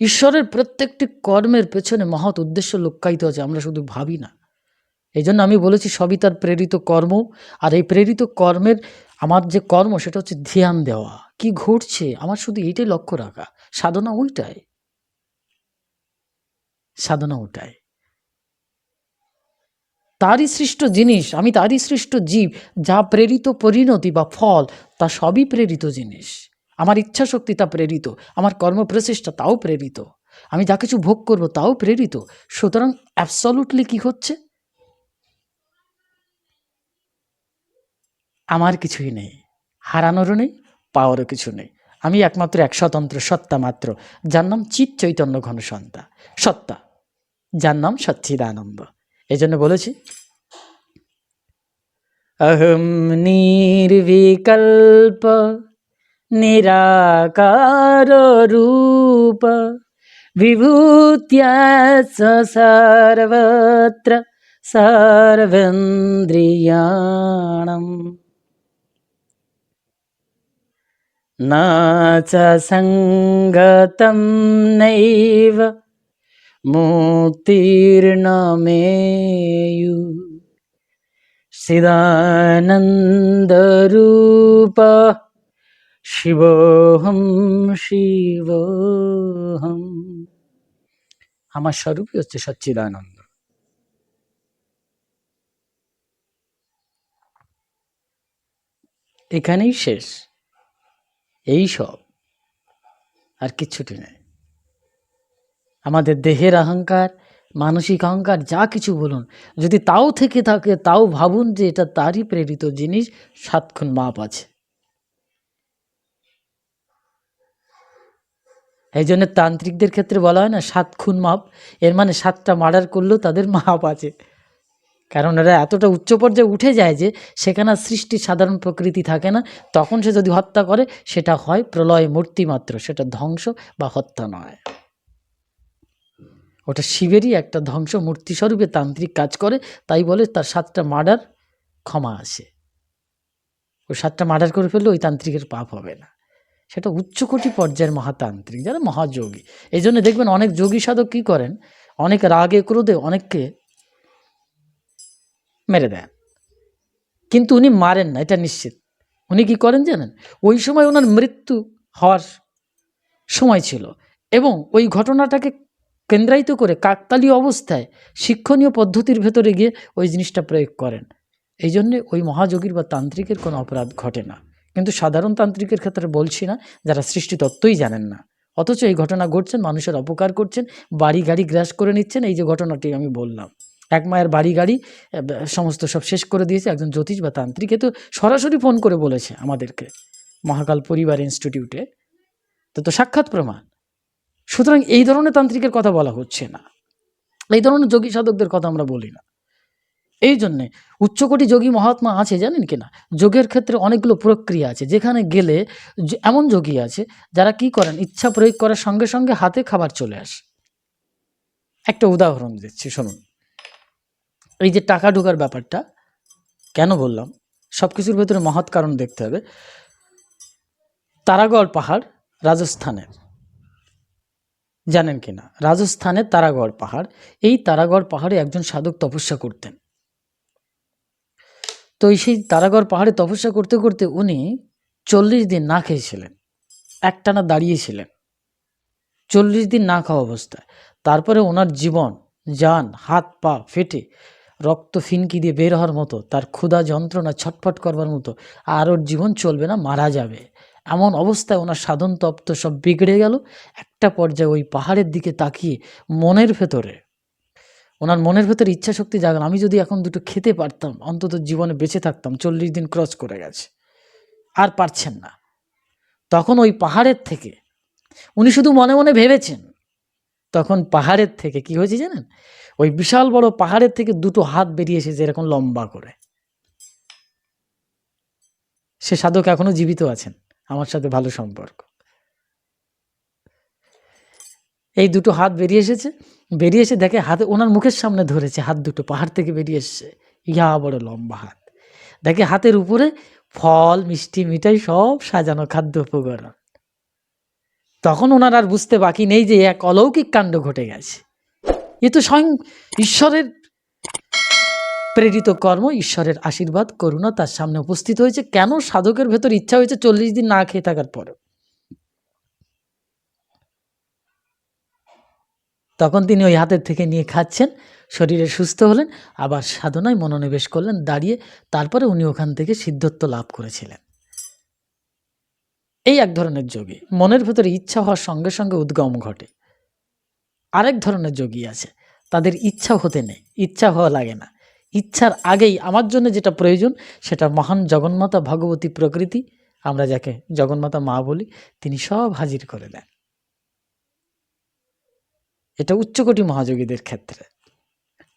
ঈশ্বরের প্রত্যেকটি কর্মের পেছনে মহৎ উদ্দেশ্য লুক্কায়িত আছে, আমরা শুধু ভাবি না। এই জন্য আমি বলেছি, সবই তার প্রেরিত কর্ম। আর এই প্রেরিত কর্মের আমার যে কর্ম, সেটা হচ্ছে ধ্যান দেওয়া। কি ঘটছে? আমার শুধু এইটাই লক্ষ্য রাখা। সাধনা ওইটাই সাধনা ওটাই তারই সৃষ্ট জিনিস, আমি তারই সৃষ্ট জীব, যা প্রেরিত পরিণতি বা ফল, তা সবই প্রেরিত জিনিস। আমার ইচ্ছা শক্তি তা প্রেরিত, আমার কর্ম প্রচেষ্টা তাও প্রেরিত। আমি যা কিছু ভোগ করব তাও প্রেরিত। সুতরাং অ্যাবসলুটলি কি হচ্ছে? আমার কিছুই নেই, হারানোরও নেই, পাওয়ারও কিছু নেই। আমি একমাত্র এক স্বতন্ত্র সত্তা মাত্র, যার নাম চিৎ চৈতন্য ঘন সন্তা। সত্তা, যার নাম সচ্চিদানন্দ। এই জন্য বলেছি, অহম নির্বিকল্প निराकाररूप विभूत्या सर्वत्र सर्वेन्द्रियाणम्। न च सङ्गतं नैव मोत्तिर्णमेयु सिदानन्दरूपः শিবহম শিবহম। আমার স্বরূপই হচ্ছে সচ্চিদানন্দ। এখানেই শেষ। এই সব আর কিচ্ছুটি নেই আমাদের দেহের অহংকার, মানসিক অহংকার, যা কিছু বলুন, যদি তাও থেকে থাকে, তাও ভাবুন যে এটা তারই প্রেরিত জিনিস, সাতক্ষণ মাপ আছে। এই জন্য তান্ত্রিকদের ক্ষেত্রে বলা হয় না, সাত খুন মাপ। এর মানে সাতটা মার্ডার করলেও তাদের মাপ আছে। কারণ এরা এতটা উচ্চ পর্যায়ে উঠে যায় যে, সেখানে সৃষ্টির সাধারণ প্রকৃতি থাকে না। তখন সে যদি হত্যা করে, সেটা হয় প্রলয় মূর্তি মাত্র, সেটা ধ্বংস বা হত্যা নয়। ওটা শিবেরই একটা ধ্বংস মূর্তি স্বরূপে তান্ত্রিক কাজ করে, তাই বলে তার সাতটা মার্ডার ক্ষমা আসে ওই সাতটা মার্ডার করে ফেললে ওই তান্ত্রিকের পাপ হবে না। সেটা উচ্চকোটি পর্যায়ের মহাতান্ত্রিক, যারা মহাযোগী। এই জন্য দেখবেন অনেক যোগী সাধক কী করেন? অনেক রাগে, ক্রোধে অনেককে মেরে দেন। কিন্তু উনি মারেন না, এটা নিশ্চিত। উনি কি করেন জানেন? ওই সময় ওনার মৃত্যু হওয়ার সময় ছিল এবং ওই ঘটনাটাকে কেন্দ্রায়িত করে কাকতালীয় অবস্থায় শিক্ষণীয় পদ্ধতির ভেতরে গিয়ে ওই জিনিসটা প্রয়োগ করেন। এই জন্যে ওই মহাযোগীর বা তান্ত্রিকের কোনো অপরাধ ঘটে না। কিন্তু সাধারণ তান্ত্রিকের ক্ষেত্রে বলছি না, যারা সৃষ্টি তত্ত্বই জানেন না। অথচ এই ঘটনা ঘটছেন, মানুষের অপকার করছেন, বাড়ি গাড়ি গ্রাস করে নিচ্ছেন, এই যে ঘটনাটি আমি বললাম। এক মায়ের বাড়ি গাড়ি সমস্ত সব শেষ করে দিয়েছে, একজন জ্যোতিষ বা তান্ত্রিক তো সরাসরি ফোন করে বলেছে আমাদেরকে, মহাকাল পরিবার ইনস্টিটিউটে। তো তো সাক্ষাৎ প্রমাণ। সুতরাং এই ধরনের তান্ত্রিকের কথা বলা হচ্ছে না। এই ধরনের যোগী সাধকদের কথা আমরা বলি না। এই জন্যে উচ্চকোটি যোগী মহাত্মা আছে জানেন কি না যোগের ক্ষেত্রে অনেকগুলো প্রক্রিয়া আছে। যেখানে গেলে এমন যোগী আছে যারা কি করেন? ইচ্ছা প্রয়োগ করার সঙ্গে সঙ্গে হাতে খাবার চলে আসে। একটা উদাহরণ দিচ্ছি, শুনুন। এই যে টাকা ঢোকার ব্যাপারটা, কেন বললাম? সব কিছুর ভেতরে মহৎ কারণ দেখতে হবে। তারাগড় পাহাড় রাজস্থানের। জানেন কি না রাজস্থানের তারাগড় পাহাড়। এই তারাগড় পাহাড়ে একজন সাধক তপস্যা করতেন। তো সেই তারাগড় পাহাড়ে তপস্যা করতে করতে উনি চল্লিশ দিন না খেয়েছিলেন, একটানা দাঁড়িয়েছিলেন। চল্লিশ দিন না খাওয়া অবস্থায়। তারপরে ওনার জীবন, যান, হাত, পা ফেটে রক্ত ফিনকি দিয়ে বের হওয়ার মতো, তার ক্ষুধা যন্ত্রণা ছটফট করবার মতো, আর ওর জীবন চলবে না, মারা যাবে। এমন অবস্থায় ওনার সাধন তপ্ত সব বিগড়ে গেল। একটা পর্যায়ে ওই পাহাড়ের দিকে তাকিয়ে মনের ভেতরে ওনার মনের ভেতরে ইচ্ছা শক্তি জাগান। আমি যদি এখন দুটো খেতে পারতাম, অন্তত জীবনে বেঁচে থাকতাম, চল্লিশ দিন ক্রস করে গেছে। আর পারছেন না। তখন ওই পাহাড়ের থেকে, উনি শুধু মনে মনে ভেবেছেন, তখন পাহাড়ের থেকে কি হয়েছে জানেন? ওই বিশাল বড় পাহাড়ের থেকে দুটো হাত বেরিয়ে এসেছে এরকম লম্বা করে। সে সাধক এখনও জীবিত আছেন, আমার সাথে ভালো সম্পর্ক। এই দুটো হাত বেরিয়ে এসেছে বেরিয়ে এসে দেখে হাতে, ওনার মুখের সামনে ধরেছে হাত দুটো, পাহাড় থেকে বেরিয়ে এসছে। ইয়া বড় লম্বা হাত। দেখে হাতের উপরে ফল, মিষ্টি, মিঠাই সব সাজানো খাদ্য উপকরণ। তখন ওনার আর বুঝতে বাকি নেই যে এক অলৌকিক কাণ্ড ঘটে গেছে। এ তো স্বয়ং ঈশ্বরের প্রেরিত কর্ম, ঈশ্বরের আশীর্বাদ, করুণা তার সামনে উপস্থিত হয়েছে। কেন সাধকের ভেতর ইচ্ছা হয়েছে চল্লিশ দিন না খেয়ে থাকার পরে তখন তিনি ওই হাতের থেকে নিয়ে খাচ্ছেন, শরীরে সুস্থ হলেন, আবার সাধনায় মনোনিবেশ করলেন, দাঁড়িয়ে তারপরে উনি ওখান থেকে সিদ্ধত্ব লাভ করেছিলেন। এই এক ধরনের যোগী। মনের ভেতরে ইচ্ছা হওয়ার সঙ্গে সঙ্গে উদ্গম ঘটে। আরেক ধরনের যোগী আছে। তাদের ইচ্ছা হতে নেই, ইচ্ছা হওয়া লাগে না। ইচ্ছার আগেই আমার জন্য যেটা প্রয়োজন, সেটা মহান জগন্মাতা ভগবতী প্রকৃতি, আমরা যাকে জগন্মাতা মা বলি, তিনি সব হাজির করে দেন। এটা উচ্চকোটি মহাযোগীদের ক্ষেত্রে।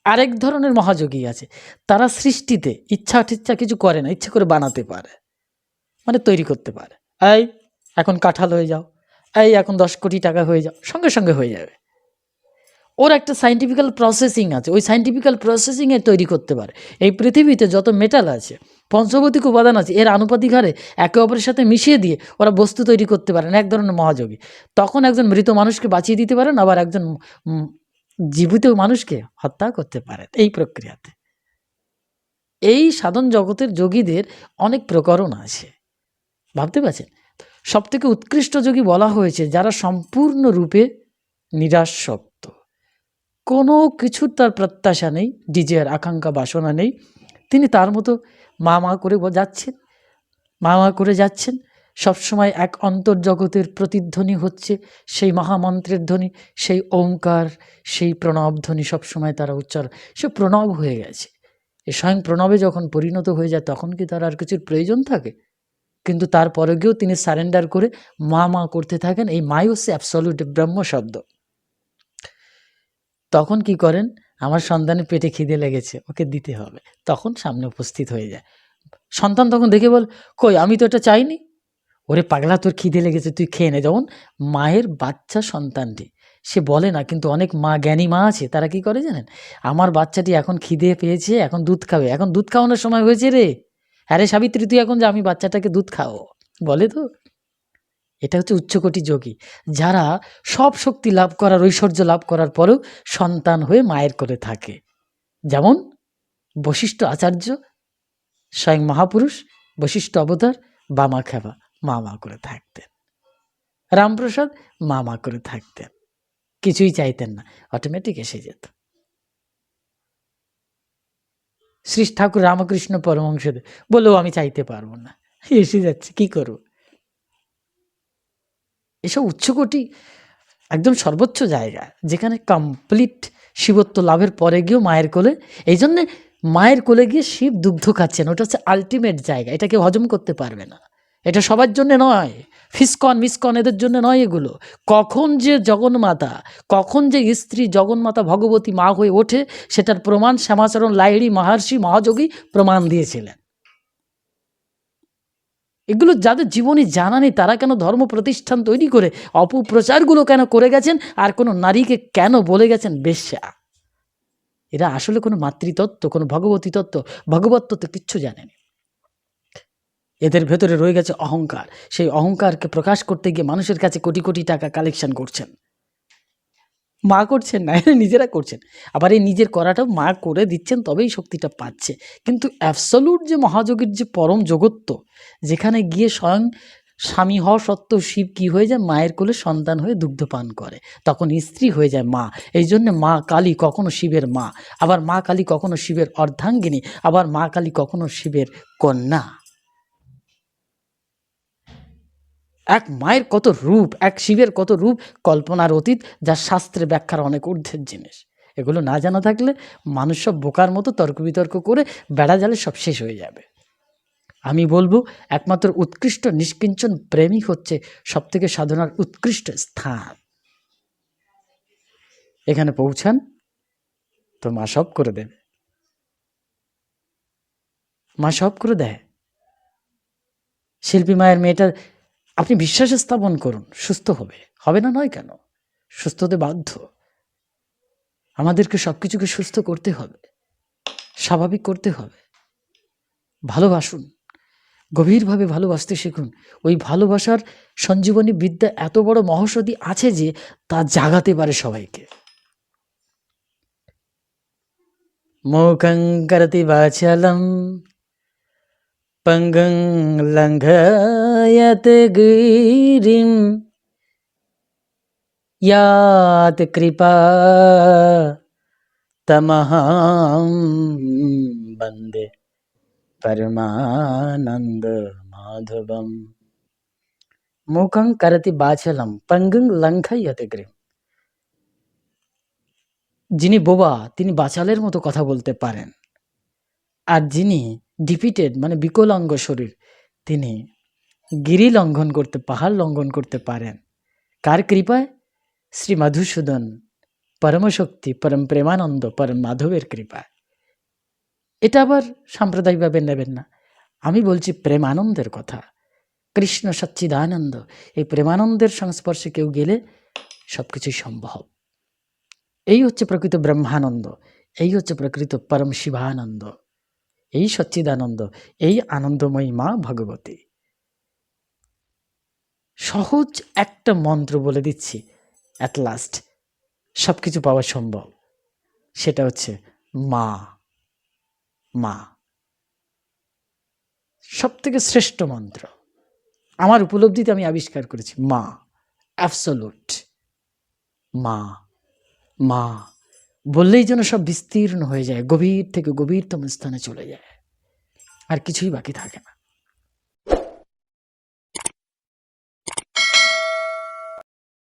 আরেক ধরনের মহাযোগী আছে। তারা সৃষ্টিতে ইচ্ছা টিচ্ছা কিছু করে না, ইচ্ছে করে বানাতে পারে মানে তৈরি করতে পারে। এই, এখন কাঁঠাল হয়ে যাও। এই, এখন দশ কোটি টাকা হয়ে যাও। সঙ্গে সঙ্গে হয়ে যাবে। ওর একটা সাইন্টিফিক্যাল প্রসেসিং আছে। ওই সাইন্টিফিক্যাল প্রসেসিংয়ে তৈরি করতে পারে। এই পৃথিবীতে যত মেটাল আছে পঞ্চভৌতিক উপাদান আছে, এর আনুপাতিক হারে একে অপরের সাথে মিশিয়ে দিয়ে ওরা বস্তু তৈরি করতে পারেন, এক ধরনের মহাযোগী। তখন একজন মৃত মানুষকে বাঁচিয়ে দিতে পারেন, আবার একজন জীবিত মানুষকে হত্যা করতে পারেন, এই প্রক্রিয়াতে। এই সাধন জগতের যোগীদের অনেক প্রকরণ আছে, ভাবতে পারছেন? সব থেকে উৎকৃষ্ট যোগী বলা হয়েছে, যারা সম্পূর্ণরূপে নিরাসক্ত। কোনো কিছুর তার প্রত্যাশা নেই, ডিজের আকাঙ্ক্ষা বাসনা নেই তিনি তার মতো মা মা করে যাচ্ছেন, মা মা করে যাচ্ছেন। সবসময় এক অন্তর্জগতের প্রতিধ্বনি হচ্ছে, সেই মহামন্ত্রের ধ্বনি, সেই ওঙ্কার, সেই প্রণব ধ্বনি সবসময় তারা উচ্চারণ সে প্রণব হয়ে গেছে। এ স্বয়ং প্রণবে যখন পরিণত হয়ে যায়, তখন কি তার আর কিছুর প্রয়োজন থাকে? কিন্তু তারপরে গিয়েও তিনি সারেন্ডার করে মা মা করতে থাকেন, এই মাই হচ্ছে অ্যাবসলিউট ব্রহ্ম শব্দ তখন কি করেন? আমার সন্তানের পেটে খিদে লেগেছে, ওকে দিতে হবে। তখন সামনে উপস্থিত হয়ে যায়। সন্তান তখন দেখে বল, কই, আমি তো এটা চাইনি? ওরে পাগলা, তোর খিদে লেগেছে, তুই খেয়ে নে। যেমন মায়ের বাচ্চা সন্তানটি, সে বলে না, কিন্তু অনেক মা, জ্ঞানী মা আছে, তারা কি করে জানেন? আমার বাচ্চাটি এখন খিদে পেয়েছে, এখন দুধ খাবে, এখন দুধ খাওয়ানোর সময় হয়েছে রে। আরে সাবিত্রী, তুই এখন যে, আমি বাচ্চাটাকে দুধ খাও বলে তো এটা হচ্ছে উচ্চকোটি যোগী, যারা সব শক্তি লাভ করার, ঐশ্বর্য লাভ করার পরেও সন্তান হয়ে মায়ের করে থাকে। যেমন বশিষ্ঠ আচার্য, স্বয়ং মহাপুরুষ, বশিষ্ঠ অবতার, বামা খেবা, মা মা করে থাকতেন। রামপ্রসাদ মা মা করে থাকতেন। কিছুই চাইতেন না অটোমেটিক এসে যেত। শ্রী ঠাকুর রামকৃষ্ণ পরমহংসদেব বলেও আমি চাইতে পারব না, এসে যাচ্ছে, কি করব? এসব উচ্চকোটি একদম সর্বোচ্চ জায়গা, যেখানে কমপ্লিট শিবত্ব লাভের পরে গিয়েও মায়ের কোলে, এই জন্যে মায়ের কোলে গিয়ে শিব দুগ্ধ খাচ্ছেন। ওটা হচ্ছে আলটিমেট জায়গা এটাকে হজম করতে পারবে না। এটা সবার জন্য নয়, ফিসকন, মিসকন, এদের জন্য নয় এগুলো। কখন যে জগন্মাতা, কখন যে স্ত্রী জগন্মাতা ভগবতী মা হয়ে ওঠে, সেটার প্রমাণ শ্যামাচরণ লাইড়ি মহর্ষি মহাযোগী প্রমাণ দিয়েছিলেন। এগুলো যাদের জীবনে জানা নেই, তারা কেন ধর্ম প্রতিষ্ঠান তৈরি করে, অপপ্রচারগুলো কেন করে গেছেন আর কোনো নারীকে কেন বলে গেছেন বেশ্যা? এরা আসলে কোনো মাতৃতত্ত্ব, কোনো ভগবতী তত্ত্ব ভগবত তত্ত্ব কিচ্ছু জানেনি এদের ভেতরে রয়ে গেছে অহংকার। সেই অহংকারকে প্রকাশ করতে গিয়ে মানুষের কাছে কোটি কোটি টাকা কালেকশন করছেন। মা করছেন না নিজেরা করছেন। আবার এই নিজের করাটাও মা করে দিচ্ছেন, তবেই শক্তিটা পাচ্ছে। কিন্তু অ্যাবসলুট যে মহাযোগীর যে পরম জগত্ব, যেখানে গিয়ে স্বয়ং স্বামী হওয়া সত্ত্বেও শিব কি হয়ে যায়? মায়ের কোলে সন্তান হয়ে দুগ্ধ পান করে। তখন স্ত্রী হয়ে যায় মা। এই জন্য মা কালী কখনো শিবের মা। আবার মা কালী কখনো শিবের অর্ধাঙ্গিনী। আবার মা কালী কখনো শিবের কন্যা। এক মায়ের কত রূপ, এক শিবের কত রূপ কল্পনার অতীত, যা শাস্ত্রে ব্যাখ্যার অনেক ঊর্ধ্বের জিনিস। এগুলো না জানা থাকলে মানুষ সব বোকার মতো তর্ক বিতর্ক করে বেড়া জালে সব শেষ হয়ে যাবে। আমি বলব, একমাত্র উৎকৃষ্ট নিষ্কিঞ্চন প্রেমই হচ্ছে সবথেকে সাধনার উৎকৃষ্ট স্থান। এখানে পৌঁছান, তো মা সব করে দেবে। মা সব করে দেয়। শিল্পী মায়ের মেয়েটা আপনি বিশ্বাস স্থাপন করুন, সুস্থ হবে। হবে না নয় কেন? সুস্থ হতে বাধ্য। আমাদেরকে সব কিছুকে সুস্থ করতে হবে, স্বাভাবিক করতে হবে। ভালোবাসুন, গভীরভাবে ভালোবাসতে শিখুন। ওই ভালোবাসার সঞ্জীবনী বিদ্যা এত বড় মহৌষধি আছে যে তা জাগাতে পারে সবাইকে। মুখং করতি বাচলম পঙ্গং লঙ্ঘয়ত গিরিম यात कृपा तमहं वन्दे परमानन्द माधवम মুখং করতি বাচলম পঙ্গং লঙ্ঘয়তে গ্রীম যিনি বোবা তিনি বাচালের মতো কথা বলতে পারেন আর যিনি ডিপিটেড মানে বিকলাঙ্গ শরীর, তিনি গিরি লঙ্ঘন করতে, পাহাড় লঙ্ঘন করতে পারেন। কার কৃপায়? শ্রী মাধুসূদন, পরমশক্তি, পরম প্রেমানন্দ, পরম মাধবের কৃপায়। এটা আবার সাম্প্রদায়িকভাবে নেবেন না। আমি বলছি প্রেমানন্দের কথা। কৃষ্ণ সচ্চিদানন্দ, এই প্রেমানন্দের সংস্পর্শে কেউ গেলে সব কিছুই সম্ভব। এই হচ্ছে প্রকৃত ব্রহ্মানন্দ, এই হচ্ছে প্রকৃত পরম শিবানন্দ। এই সচ্চিদানন্দ, এই আনন্দময়ী মা ভগবতী। সহজ একটা মন্ত্র বলে দিচ্ছি অ্যাট লাস্ট সব কিছু পাওয়া সম্ভব। সেটা হচ্ছে মা মা। সব থেকে শ্রেষ্ঠ মন্ত্র। আমার উপলব্ধিতে আমি আবিষ্কার করেছি মা অ্যাবসোলুট মা মা। বললেই যেন সব বিস্তীর্ণ হয়ে যায়, গভীর থেকে গভীরতম স্থানে চলে যায়। আর কিছুই বাকি থাকে না।